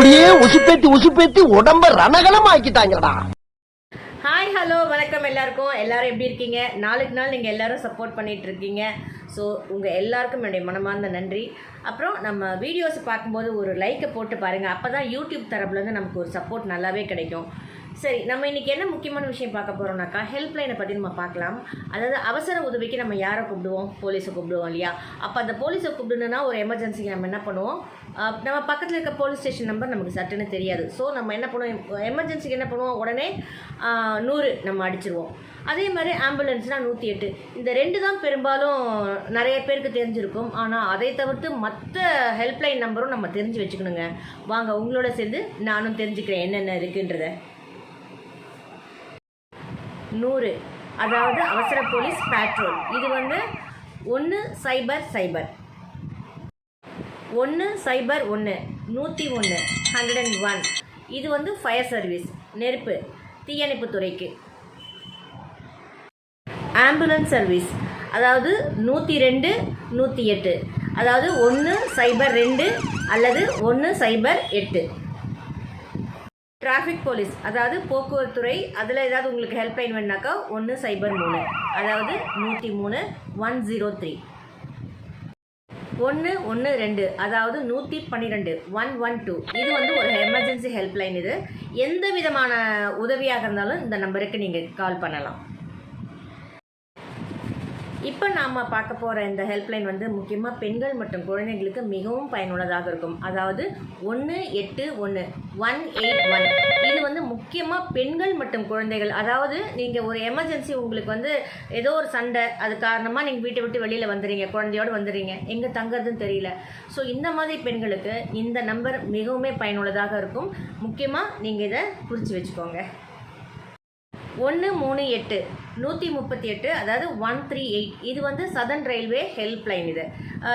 அப்படியே உசுப்பேத்தி உசுப்பேத்தி உடம்ப ரணகலம் ஆக்கிட்டாங்கடா hi hello வணக்கம் எல்லாருக்கும். எல்லாரும் எப்படி இருக்கீங்க? நாளுக்கு நாள் நீங்கள் எல்லாரும் சப்போர்ட் பண்ணிட்டு இருக்கீங்க. ஸோ உங்கள் எல்லாருக்கும் என்னுடைய மனமார்ந்த நன்றி. அப்புறம் நம்ம வீடியோஸ் பார்க்கும்போது ஒரு லைக்கை போட்டு பாருங்கள் அப்போ தான் யூடியூப் தரப்புலேருந்து நமக்கு ஒரு சப்போர்ட் நல்லாவே கிடைக்கும். சரி நம்ம இன்னைக்கு என்ன முக்கியமான விஷயம் பார்க்க போகிறோம்னாக்கா ஹெல்ப்லைனை பற்றி நம்ம பார்க்கலாம். அதாவது அவசர உதவிக்கு நம்ம யாரை கூப்பிடுவோம்? போலீஸை கூப்பிடுவோம் இல்லையா? அப்போ அந்த போலீஸை கூப்பிடணுன்னா ஒரு எமர்ஜென்சிக்கு நம்ம என்ன பண்ணுவோம்? நம்ம பக்கத்தில் இருக்க போலீஸ் ஸ்டேஷன் நம்பர் நமக்கு சட்டுன்னு தெரியாது. ஸோ நம்ம என்ன பண்ணுவோம்? எமர்ஜென்சிக்கு என்ன பண்ணுவோம்? உடனே நூறு நம்ம அடிச்சிருவோம். அதே மாதிரி ஆம்புலன்ஸ்னால் நூற்றி எட்டு. இந்த ரெண்டு தான் பெரும்பாலும் நிறைய பேருக்கு தெரிஞ்சிருக்கும். ஆனால் அதை தவிர்த்து மற்ற ஹெல்ப்லைன் நம்பரும் நம்ம தெரிஞ்சு வச்சுக்கணுங்க. வாங்க உங்களோட சேர்ந்து நானும் தெரிஞ்சுக்கிறேன் என்னென்ன இருக்குன்றதை. நூறு. அதாவது அவசர போலீஸ் பேட்ரோல் இது வந்து ஒன்று சைபர் சைபர். ஒன்று சைபர் ஒன்று நூற்றி ஒன்று ஹண்ட்ரட் அண்ட் ஒன் இது வந்து ஃபயர் சர்வீஸ் நெருப்பு. தீயணைப்பு துறைக்கு. ஆம்புலன்ஸ் சர்வீஸ் அதாவது நூற்றி ரெண்டு நூற்றி எட்டு. அதாவது ஒன்று சைபர் ரெண்டு அல்லது ஒன்று சைபர் எட்டு. டிராஃபிக் போலீஸ் அதாவது போக்குவரத்துறை அதில் ஏதாவது உங்களுக்கு ஹெல்ப்லைன் வேணுனாக்கா ஒன்று சைபர் மூணு. அதாவது நூற்றி மூணு ஒன் ஜீரோ த்ரீ ஒன்று ஒன்று ரெண்டு அதாவது நூற்றி பன்னிரெண்டு ஒன் ஒன் டூ இது வந்து ஒரு எமர்ஜென்சி ஹெல்ப்லைன் இது. எந்த விதமான உதவியாக இருந்தாலும் இந்த நம்பருக்கு நீங்கள் கால் பண்ணலாம். இப்போ நாம் பார்க்க போகிற இந்த ஹெல்ப்லைன் வந்து முக்கியமாக பெண்கள் மற்றும் குழந்தைகளுக்கு மிகவும் பயனுள்ளதாக இருக்கும். அதாவது ஒன்று எட்டு ஒன்று ஒன் எயிட் ஒன் இது வந்து முக்கியமாக பெண்கள் மற்றும் குழந்தைகள். அதாவது நீங்கள் ஒரு எமர்ஜென்சி உங்களுக்கு வந்து ஏதோ ஒரு சண்டை அது காரணமாக நீங்கள் வீட்டை விட்டு வெளியில் வந்துடுறீங்க குழந்தையோடு வந்துடுறீங்க எங்கே தங்குறதுன்னு தெரியல. ஸோ இந்த மாதிரி பெண்களுக்கு இந்த நம்பர் மிகவுமே பயனுள்ளதாக இருக்கும். முக்கியமாக நீங்கள் இதை குறித்து வச்சுக்கோங்க. ஒன்று மூணு எட்டு. நூற்றி முப்பத்தி எட்டு அதாவது ஒன் த்ரீ எயிட். இது வந்து சதன் ரயில்வே ஹெல்ப்லைன் இது.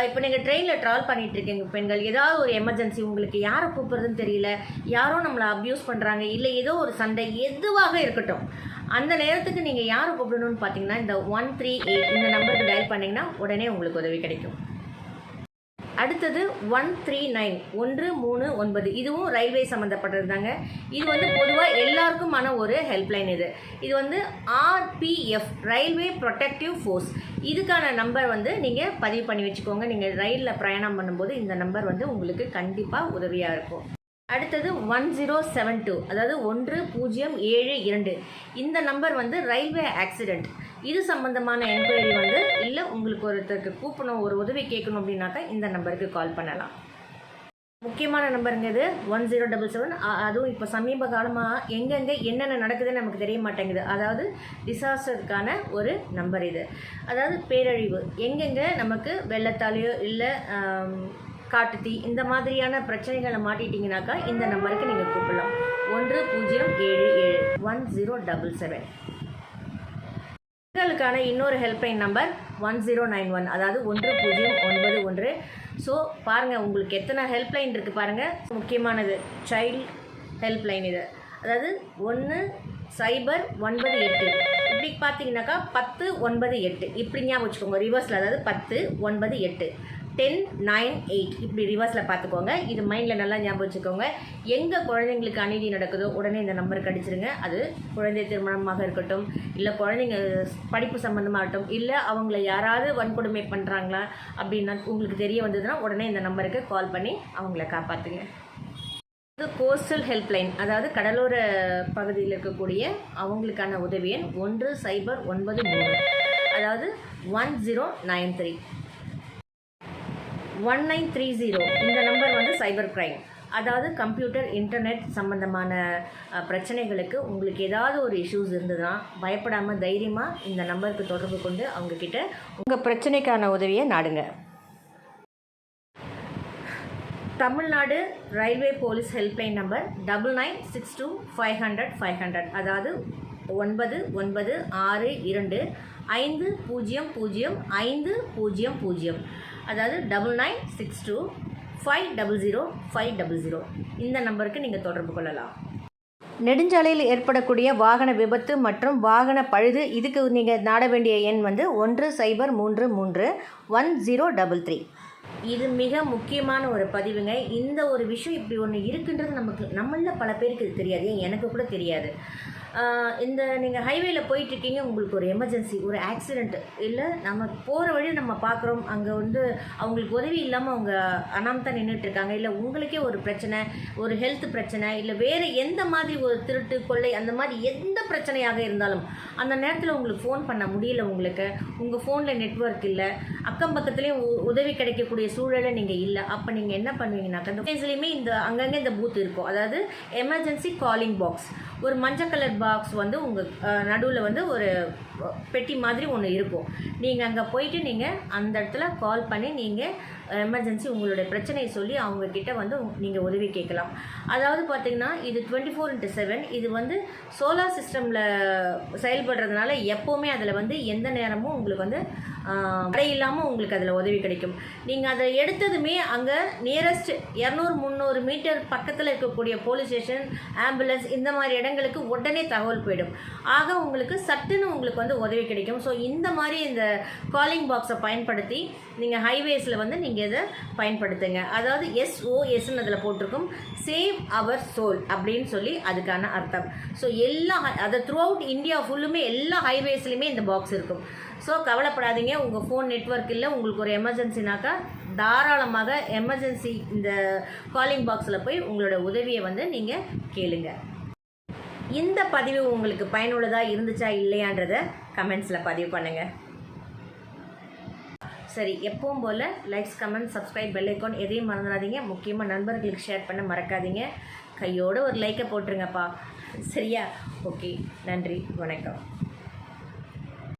இப்போ நீங்கள் ட்ரெயினில் ட்ராவல் பண்ணிகிட்டு இருக்கீங்க பெண்கள். ஏதாவது ஒரு எமர்ஜென்சி உங்களுக்கு யாரை கூப்பிட்றதுன்னு தெரியல. யாரோ நம்மளை அப்யூஸ் பண்ணுறாங்க இல்லை ஏதோ ஒரு சண்டை எதுவாக இருக்கட்டும். அந்த நேரத்துக்கு நீங்கள் யாரை கூப்பிடணும்னு பார்த்தீங்கன்னா இந்த ஒன் த்ரீ எயிட் இந்த நம்பருக்கு டயல் பண்ணிங்கன்னா உடனே உங்களுக்கு உதவி கிடைக்கும். அடுத்தது ஒன் த்ரீ நைன் ஒன்று மூணு ஒன்பது. இதுவும் ரயில்வே சம்மந்தப்பட்டது தாங்க. இது வந்து பொதுவாக எல்லாருக்குமான ஒரு ஹெல்ப்லைன் இது. இது வந்து ஆர்பிஎஃப் ரயில்வே ப்ரொடெக்டிவ் ஃபோர்ஸ் இதுக்கான நம்பர் வந்து நீங்கள் பதிவு பண்ணி வச்சுக்கோங்க. நீங்கள் ரயிலில் பிரயாணம் பண்ணும்போது இந்த நம்பர் வந்து உங்களுக்கு கண்டிப்பாக உதவியாக இருக்கும். அடுத்தது ஒன் ஜீரோ செவன் டூ அதாவது ஒன்று பூஜ்ஜியம் ஏழு இரண்டு. இந்த நம்பர் வந்து ரயில்வே ஆக்சிடெண்ட் இது சம்பந்தமான என்கொயரி வந்து இல்லை உங்களுக்கு ஒருத்தருக்கு கூப்பிடணும் ஒரு உதவி கேட்கணும் அப்படின்னாக்கா இந்த நம்பருக்கு கால் பண்ணலாம். முக்கியமான நம்பருங்க இது ஒன் ஜீரோ டபுள் செவன் அதுவும் இப்போ சமீப காலமாக எங்கெங்கே என்னென்ன நடக்குதுன்னு நமக்கு தெரிய மாட்டேங்குது. அதாவது டிசாஸ்டருக்கான ஒரு நம்பர் இது. அதாவது பேரழிவு. எங்கெங்கே நமக்கு வெள்ளத்தாலேயோ இல்லை காட்டுத்தீ. இந்த மாதிரியான பிரச்சனைகளை மாட்டிட்டீங்கனாக்கா இந்த நம்பருக்கு நீங்கள் கூப்பிடலாம். ஒன்று பூஜ்ஜியம் ஏழு ஏழு ஒன் ஜீரோ டபுள் செவன். பெண்களுக்கான இன்னொரு helpline number one zero nine one. அதாவது ஒன்று பூஜ்ஜியம் ஒன்பது ஒன்று. ஸோ பாருங்கள் உங்களுக்கு எத்தனை ஹெல்ப்லைன் இருக்குது பாருங்கள் முக்கியமானது சைல்ட் ஹெல்ப்லைன் இது. அதாவது ஒன்று சைபர் ஒன்பது எட்டு. இப்படி பார்த்தீங்கன்னாக்கா பத்து ஒன்பது எட்டு. இப்படி ஞாபகம் வச்சுக்கோங்க ரிவர்ஸில் அதாவது பத்து ஒன்பது எட்டு. Ten nine eight. இப்படி ரிவர்ஸில் பார்த்துக்கோங்க. இது மைண்டில் நல்லா ஞாபகம் வச்சுக்கோங்க. எங்கே குழந்தைங்களுக்கு அநீதி நடக்குதோ உடனே இந்த நம்பருக்கு அடிச்சிருங்க. அது குழந்தை திருமணமாக இருக்கட்டும் இல்லை குழந்தைங்க படிப்பு சம்மந்தமாக இருக்கட்டும் இல்லை அவங்கள யாராவது வன்கொடுமை பண்ணுறாங்களா அப்படின்னா உங்களுக்கு தெரிய வந்ததுன்னா உடனே இந்த நம்பருக்கு கால் பண்ணி அவங்கள காப்பாற்றுங்க இது கோஸ்டல் ஹெல்ப்லைன் அதாவது கடலோர பகுதியில் இருக்கக்கூடிய அவங்களுக்கான உதவி எண் ஒன்று சைபர் ஒன்பது மூணு அதாவது one zero nine three one nine three zero இந்த நம்பர் வந்து சைபர் கிரைம் அதாவது கம்ப்யூட்டர் இன்டர்நெட் சம்மந்தமான பிரச்சனைகளுக்கு உங்களுக்கு ஏதாவது ஒரு இஷ்யூஸ் இருந்ததுன்னா பயப்படாமல் தைரியமாக இந்த நம்பருக்கு தொடர்பு கொண்டு அவங்கக்கிட்ட உங்கள் பிரச்சனைக்கான உதவியை நாடுங்க. Tamil Nadu railway police helpline number double nine six two five hundred five hundred அதாவது ஒன்பது ஒன்பது ஆறு இரண்டு ஐந்து பூஜ்ஜியம் பூஜ்ஜியம் ஐந்து பூஜ்ஜியம் பூஜ்ஜியம். அதாவது double nine six two five double zero five double zero இந்த நம்பருக்கு நீங்கள் தொடர்பு கொள்ளலாம். நெடுஞ்சாலையில் ஏற்படக்கூடிய வாகன விபத்து மற்றும் வாகன பழுது இதுக்கு நீங்கள் நாட வேண்டிய எண் வந்து ஒன்று சைபர் மூன்று மூன்று ஒன் ஜீரோ டபுள் த்ரீ. இது மிக முக்கியமான ஒரு பதிவுங்க. இந்த ஒரு விஷயம் இப்படி ஒன்று இருக்குன்றது நமக்கு நம்மள பல பேருக்கு இது தெரியாது. ஏன்? எனக்கு கூட தெரியாது. இந்த நீங்கள் ஹைவேல போயிட்டுருக்கீங்க உங்களுக்கு ஒரு எமர்ஜென்சி ஒரு ஆக்சிடெண்ட் இல்லை நம்ம போகிற வழி நம்ம பார்க்குறோம் அங்கே வந்து அவங்களுக்கு உதவி இல்லாமல் அவங்க அனாமத்தான் நின்றுட்டுருக்காங்க இல்லை உங்களுக்கே ஒரு பிரச்சனை ஒரு ஹெல்த் பிரச்சனை இல்லை வேறு எந்த மாதிரி ஒரு திருட்டு கொள்ளை அந்த மாதிரி எந்த பிரச்சனையாக இருந்தாலும் அந்த நேரத்தில் உங்களுக்கு ஃபோன் பண்ண முடியல உங்களுக்கு. உங்கள் ஃபோனில் நெட்வொர்க் இல்லை. அக்கம் பக்கத்துலேயும் உ- உதவி கிடைக்கக்கூடிய சூழலை நீங்கள் இல்லை. அப்போ நீங்கள் என்ன பண்ணுவீங்கன்னாக்கா இந்த பிளேஸ்லையுமே இந்த அங்கங்கே இந்த பூத் இருக்கும். அதாவது எமர்ஜென்சி காலிங் பாக்ஸ் ஒரு மஞ்சள் கலர் பாக்ஸ் வந்து உங்கள் நடுவில் வந்து ஒரு பெட்டி மாதிரி ஒன்று இருக்கும். நீங்கள் அங்கே போயிட்டு நீங்கள் அந்த இடத்துல கால் பண்ணி நீங்கள் எமர்ஜென்சி உங்களுடைய பிரச்சனையை சொல்லி அவங்கக்கிட்ட வந்து நீங்கள் உதவி கேட்கலாம். அதாவது பார்த்தீங்கன்னா இது டுவெண்ட்டி ஃபோர் இன்ட்டு செவன் இது வந்து சோலார் சிஸ்டமில் செயல்படுறதுனால எப்போவுமே அதில் வந்து எந்த நேரமும் உங்களுக்கு வந்து கடை தடை இல்லாமல் உங்களுக்கு அதில் உதவி கிடைக்கும். நீங்கள் அதை எடுத்ததுமே அங்கே நியரஸ்ட் இரநூறு முந்நூறு மீட்டர் பக்கத்தில் இருக்கக்கூடிய போலீஸ் ஸ்டேஷன் ஆம்புலன்ஸ் இந்த மாதிரி இடங்களுக்கு உடனே தகவல் போயிடும். ஆக உங்களுக்கு சட்டுன்னு உங்களுக்கு வந்து உதவி கிடைக்கும். ஸோ இந்த மாதிரி இந்த காலிங் பாக்ஸை பயன்படுத்தி நீங்கள் ஹைவேஸில் வந்து நீங்கள் இதை பயன்படுத்துங்க. அதாவது எஸ்ஓஎஸ்ன்னு அதில் போட்டிருக்கும். சேவ் அவர் சோல் அப்படின்னு சொல்லி அதுக்கான அர்த்தம். ஸோ எல்லா அதை த்ரூ அவுட் இந்தியா ஃபுல்லுமே எல்லா ஹைவேஸ்லையுமே இந்த பாக்ஸ் இருக்கும். ஸோ கவலைப்படாதீங்க. உங்கள் ஃபோன் நெட்வொர்க் இல்லை. உங்களுக்கு ஒரு எமர்ஜென்சினாக்கா தாராளமாக எமர்ஜென்சி இந்த காலிங் பாக்ஸில் போய் உங்களோட உதவியை வந்து நீங்கள் கேளுங்க. இந்த பதிவு உங்களுக்கு பயனுள்ளதாக இருந்துச்சா இல்லையான்றத கமெண்ட்ஸில் பதிவு பண்ணுங்கள் சரி எப்பவும் போல் likes comment subscribe bell icon எதையும் மறந்துடாதீங்க. முக்கியமாக நண்பர்களுக்கு ஷேர் பண்ண மறக்காதீங்க. கையோட ஒரு லைக்கை போட்டுருங்கப்பா. சரியா? ஓகே நன்றி. வணக்கம்.